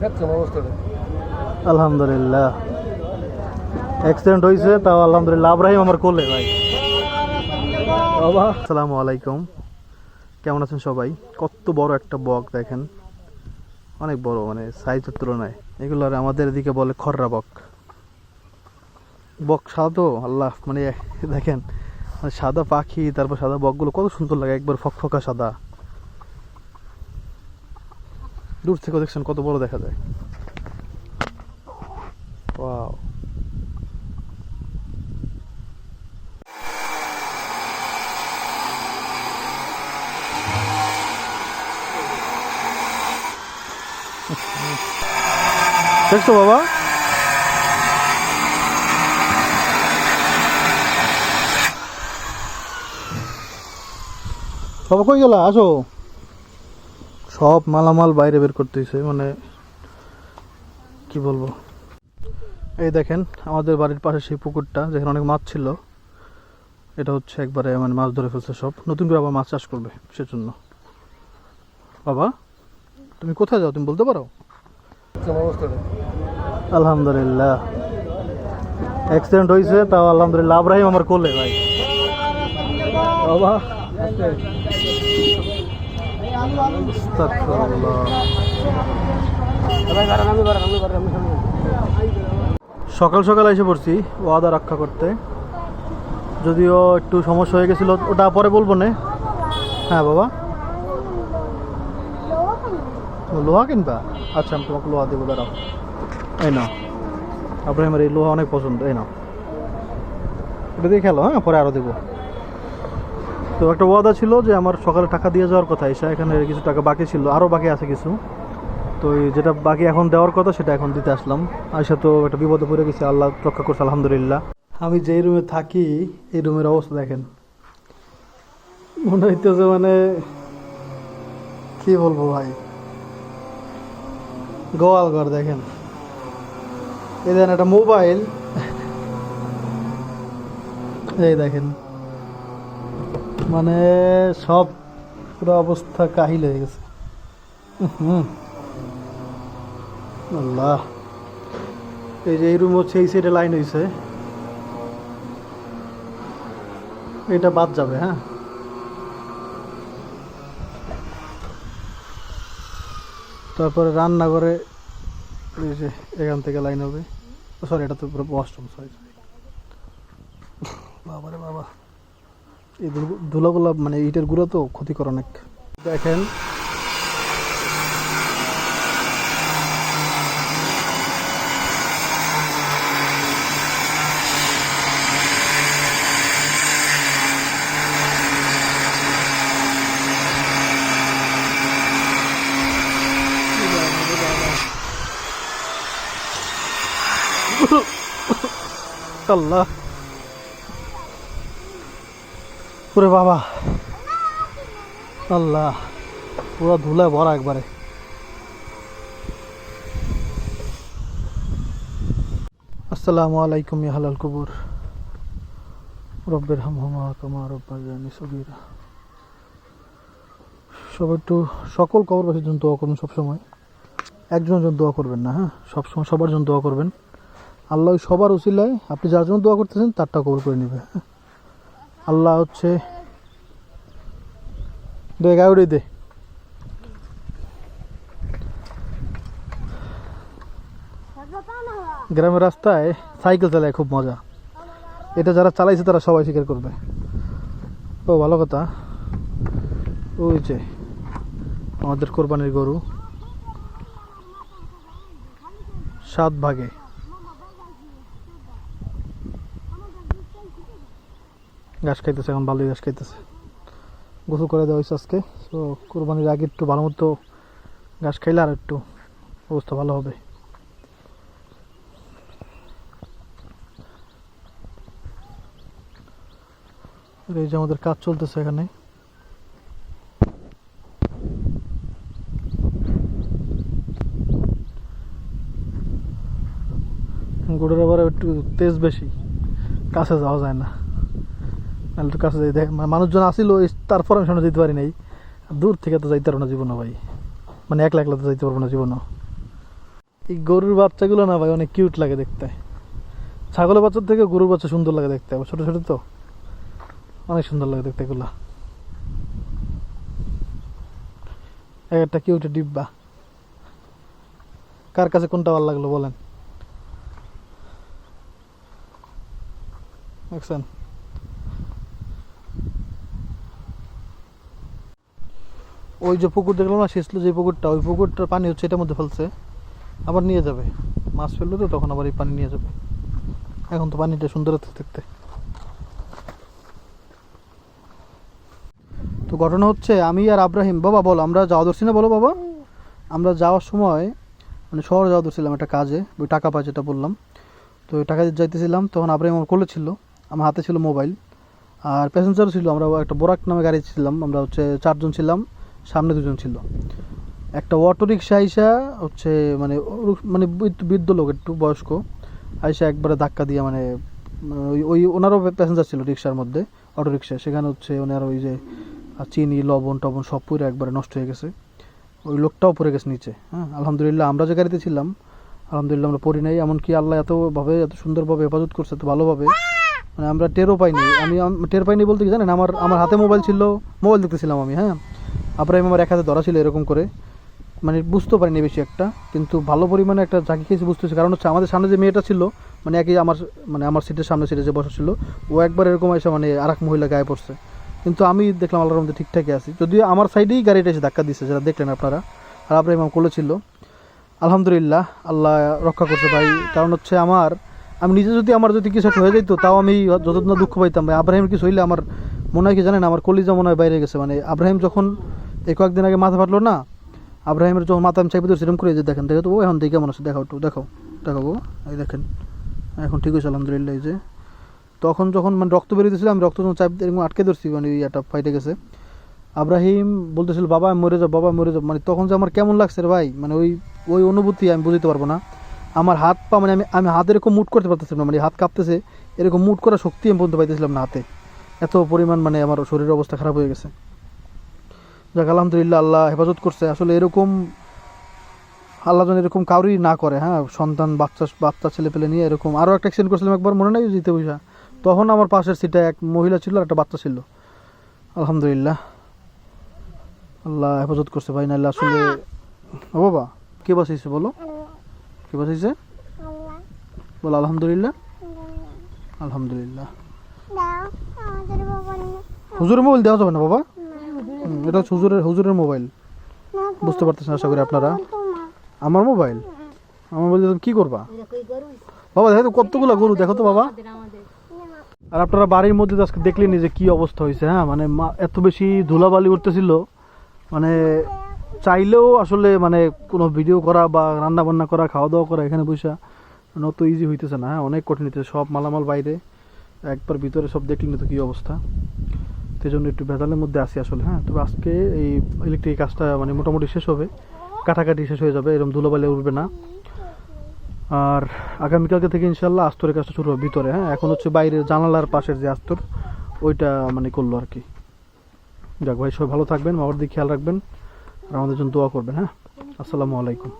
দেখছেন অবস্থাটা আলহামদুলিল্লাহ। অ্যাক্সিডেন্ট হয়েছে তাও আলহামদুলিল্লাহ। আব্রাহিম আমার কোলে ভাই। বাবা। আসসালামু আলাইকুম। কেমন আছেন সবাই? কত বড় একটা বক দেখেন। অনেক বড় মানে সাইজের তুলনায়। এগুলো আর আমাদের এদিকে বলে খররা বক। বক সাদা আল্লাহ মানে দেখেন। মানে সাদা পাখি তারপর সাদা বকগুলো কত সুন্দর লাগে একবার ফকফকা সাদা। দূর থেকে দেখছেন কত বড় দেখা যায়। ওয়াও। দেখছ বাবা? বাবা কই গেলা? আসো। সব মালামাল বাইরে বের করতেছে মানে কি বলব? এই দেখেন, আমাদের বাড়ির পাশে সেই পুকুরটা, যেখানে অনেক মাছ ছিল, এটা হচ্ছে একবারে মানে মাছ ধরে ফেলছে সব। নতুন করে আবার মাছ চাষ করবে সেজন্য। বাবা, তুমি কোথায় যাও, তুমি বলতে পারো? আলহামদুলিল্লাহ। অ্যাক্সিডেন্ট হয়েছে তাও আলহামদুলিল্লাহ। আব্রাহিম আমার কোলে, ভাই। বাবা সকাল সকাল এসে পড়ছি, ওয়াদা রক্ষা করতে। যদিও একটু সমস্যা হয়ে গেছিল, ওটা পরে বলব না। হ্যাঁ বাবা। লোহা কিনবা? আচ্ছা আমি তোমাকে লোহা দেবো, দাঁড়াও। এই নাও। তারপরে আমার এই লোহা অনেক পছন্দ, এই নাও। এটা দিয়ে খেলো হ্যাঁ পরে আরও দেবো। তো একটা ওয়াদা ছিল যে আমার সকালে টাকা দিয়ে যাওয়ার কথা, এসে এখানে কিছু টাকা বাকি ছিল আরও বাকি আছে কিছু। তো যেটা বাকি এখন দেওয়ার কথা, সেটা এখন দিতে আসলাম। আয়সা তো একটা বিপদে পড়ে গেছে, আল্লাহ রক্ষা করছে, আলহামদুলিল্লাহ। আমি যেই রুমে থাকি, এই রুমের অবস্থা দেখেন। মনে হইতেছে মানে কি বলব ভাই? গোয়াল ঘর দেখেন। এই দেখেন একটা মোবাইল। এই দেখেন। মানে সব পুরো অবস্থা কাহিল হয়ে গেছে। আল্লাহ। এই যে এই রুম হচ্ছে, এই সাইডে লাইন হয়েছে এটা বাদ যাবে হ্যাঁ। তারপরে রান্নাঘরে এই যে এখান থেকে লাইন হবে। সরি এটা তো পুরো ওয়াশরুম সরি বাবা রে বাবা। এই ধুলো- ধুলোগুলো মানে ইটের গুঁড়ো তো ক্ষতিকর অনেক। দেখেন। আল্লাহ। পুরে বাবা। আল্লাহ, পুরো ধুলায় ভরা একবারে। আসসালামু আলাইকুম ইয়া হালাল কুবুর। রব্বের হামহামা কামা রব্বা জানি সগিরা। সব একটু সকল কবরবাসীর জন্য দোয়া করবেন সবসময়। একজনের জন্য দোয়া করবেন না হ্যাঁ? সবসময় সবার জন্য দোয়া করবেন। আল্লাহ সবার উচিলায় আপনি যার জন্য দোয়া করতেছেন, তারটা কবর করে নেবে হ্যাঁ? আল্লাহ হচ্ছে দে গাউরি দে। গ্রামের রাস্তায় সাইকেল চালায় খুব মজা। এটা যারা চালাইছে তারা সবাই স্বীকার করবে। ও, ভালো কথা। ওই যে, আমাদের কোরবানির গরু। সাত ভাগে। ঘাস খাইতেছে, এখন ভালোই ঘাস খাইতেছে। গোসল করে দেওয়া হয়েছে আজকে। তো কোরবানির আগে একটু ভালো মতো ঘাস খাইলে আর একটু অবস্থা ভালো হবে। এই যে আমাদের কাজ চলতেছে এখানে। গরুর আবার একটু তেজ বেশি। কাছে যাওয়া যায় না। নাহলে কাছে যাই মানে মানুষজন আসিল তারপর আমি সামনে যেতে পারি নাই। দূর থেকে তো যাইতে পারব না জীবনও ভাই। মানে একলা একলা তো যাইতে পারব না জীবনও। এই গরুর বাচ্চাগুলো না ভাই, অনেক কিউট লাগে দেখতে। ছাগলের বাচ্চার থেকে গরুর বাচ্চা সুন্দর লাগে দেখতে ছোট ছোট তো। অনেক সুন্দর লাগে দেখতে এগুলা। এক একটা কিউট ডিব্বা। কার কাছে কোনটা ভালো লাগল বলেন? দেখছেন? ওই যে পুকুর দেখলাম না শেষলো যে পুকুরটা, ওই পুকুরটার পানি হচ্ছে এটার মধ্যে ফেলছে। আবার নিয়ে যাবে। মাছ ফেলল তো, তখন আবার এই পানি নিয়ে যাবে। এখন তো পানিটা সুন্দর দেখতে। তো ঘটনা হচ্ছে, আমি আর আব্রাহিম, বাবা বলো, আমরা যাওয়া ধরছি না বলো বাবা? আমরা যাওয়ার সময় মানে শহরে যাওয়া ধরছিলাম একটা কাজে, ওই টাকা পাই যেটা বললাম। তো ওই টাকা যাইতেছিলাম, তখন আব্রাহিম আমার কোলে ছিল, আমার হাতে ছিল মোবাইল। আর প্যাসেঞ্জারও ছিল, আমরা একটা বোরাক নামে গাড়ি ছিলাম, আমরা হচ্ছে চারজন ছিলাম। সামনে দুজন ছিল। একটা অটো রিক্সা আইসা হচ্ছে মানে মানে বৃদ্ধ- লোক, একটু বয়স্ক, আইসা একবারে ধাক্কা দিয়ে মানে মানে ওই ওই ওনারও প্যাসেঞ্জার ছিল রিক্সার মধ্যে অটো রিক্সা সেখানে হচ্ছে ওনার ওই যে চিনি, লবণ, টবণ সব পুরো একবারে নষ্ট হয়ে গেছে। ওই লোকটাও পড়ে গেছে নিচে হ্যাঁ? আলহামদুলিল্লাহ আমরা যে গাড়িতে ছিলাম, আলহামদুলিল্লাহ আমরা পড়ি নাই। এমনকি আল্লাহ এতভাবে এত সুন্দরভাবে হেফাজত করছে, এত ভালোভাবে। মানে আমরা টেরও পাইনি। আমি টের পাইনি বলতে কি জানেন? আমার আমার হাতে মোবাইল ছিল মোবাইল দেখতেছিলাম আমি হ্যাঁ? আব্রাহিম আমার এক হাতে ধরা ছিল এরকম করে। মানে বুঝতে পারিনি বেশি একটা, কিন্তু ভালো পরিমাণে একটা ঝাঁকি খেয়েছি বুঝতেছি। কারণ হচ্ছে আমাদের সামনে যে মেয়েটা ছিল মানে একই আমার মানে আমার সিটের সামনে সিটে যে বসা ছিল, ও একবার এরকম এসে মানে আর এক মহিলা গায়ে পড়ছে। কিন্তু আমি দেখলাম আল্লাহর মধ্যে ঠিকঠাকই আছি। যদিও আমার সাইডেই গাড়িটা এসে ধাক্কা দিচ্ছে যেটা দেখলেন আপনারা। আর আব্রাহিম আমার ছিল। আলহামদুলিল্লাহ, আল্লাহ রক্ষা করছে ভাই। কারণ হচ্ছে আমার, আমি নিজে যদি আমার যদি কিছু একটা হয়ে যেত তাও আমি যতদিন না দুঃখ পাইতাম ভাই। আব্রাহিম কিছু হইলে আমার মনে হয় কি জানেন, আমার কলিজা মনে হয় বাইরে গেছে। মানে আব্রাহিম যখন এই কয়েকদিন আগে মাথা ফাটলো না, আব্রাহিমের যখন মাথা আমি চাইতে ধরছি করে যে দেখেন, দেখো তো, ও, এখন দেখে কেমন আছে দেখাও একটু, দেখাও দেখাবো এই দেখেন, এখন ঠিক হয়েছে, আলহামদুলিল্লাহ, এই যে। তখন যখন মানে রক্ত বেরিয়েছিল আমি রক্ত যখন চাপ এরকম আটকে ধরছি মানে একটা ফাইটে গেছে। আব্রাহিম বলতেছিল, বাবা মরে যাও, বাবা মরে যাও। মানে তখন যে আমার কেমন লাগছে রে ভাই মানে ওই ওই অনুভূতি আমি বুঝতে পারব না। আমার হাত পা মানে আমি আমি হাত এরকম মুট করতে পারতেছিলাম না মানে হাত কাঁপতেছে, এরকম মুট করার শক্তি আমি বলতে পাইতেছিলাম না হাতে। এত পরিমাণ মানে আমার শরীরের অবস্থা খারাপ হয়ে গেছে। যাক আলহামদুলিল্লাহ আল্লাহ হেফাজত করছে। আসলে এরকম আল্লাহ যেন এরকম কাউরই না করে হ্যাঁ? সন্তান বাচ্চা বাচ্চা ছেলে পেলে নিয়ে এরকম। আরও একটা অ্যাক্সিডেন্ট করছিলাম একবার মনে নাই জিতে পয়সা তখন আমার পাশের সিটে এক মহিলা ছিল আর একটা বাচ্চা ছিল। আলহামদুলিল্লাহ। আল্লাহ হেফাজত করছে ভাই নাহলে আসলে ও বাবা কে বাঁচাইছে বলো? কে বাঁচাইছে বলো আলহামদুলিল্লাহ। আলহামদুলিল্লাহ। হুজুরের মোবাইল দেওয়া যাবে না, বাবা? এটা হচ্ছে হুজুরের হুজুরের মোবাইল বুঝতে পারতেছেন আশা করি আপনারা? আমার মোবাইল আমার মোবাইল কি করবা? বাবা, দেখো কতগুলো গরু, দেখো তো বাবা। আর আপনারা বাড়ির মধ্যে তো আজকে দেখলেনি যে কি অবস্থা হয়েছে হ্যাঁ? মানে এত বেশি ধুলাবালি উঠতেছিল। মানে চাইলেও আসলে মানে কোনো ভিডিও করা বা রান্না বান্না করা খাওয়া দাওয়া করা এখানে বসে অত ইজি হইতেছে না হ্যাঁ? অনেক কঠিন হইতেছে, সব মালামাল বাইরে। একবার ভিতরে সব দেখলেন তো কি অবস্থা। সেই জন্য একটু ভেজালের মধ্যে আসি আসলে হ্যাঁ? তবে আজকে এই ইলেকট্রিক কাজটা মানে মোটামুটি শেষ হবে, কাটাকাটি শেষ হয়ে যাবে এরকম ধুলোবালি উঠবে না। আর আগামীকালকে থেকে ইনশাল্লাহ আস্তরের কাজটা শুরু হবে ভিতরে হ্যাঁ? এখন হচ্ছে বাইরের জানালার পাশের যে আস্তর, ওইটা মানে করল আর কি। যাক ভাই, সবাই ভালো থাকবেন, বাবার দিকে খেয়াল রাখবেন, আর আমাদের জন্য দোয়া করবেন হ্যাঁ? আসসালামু আলাইকুম।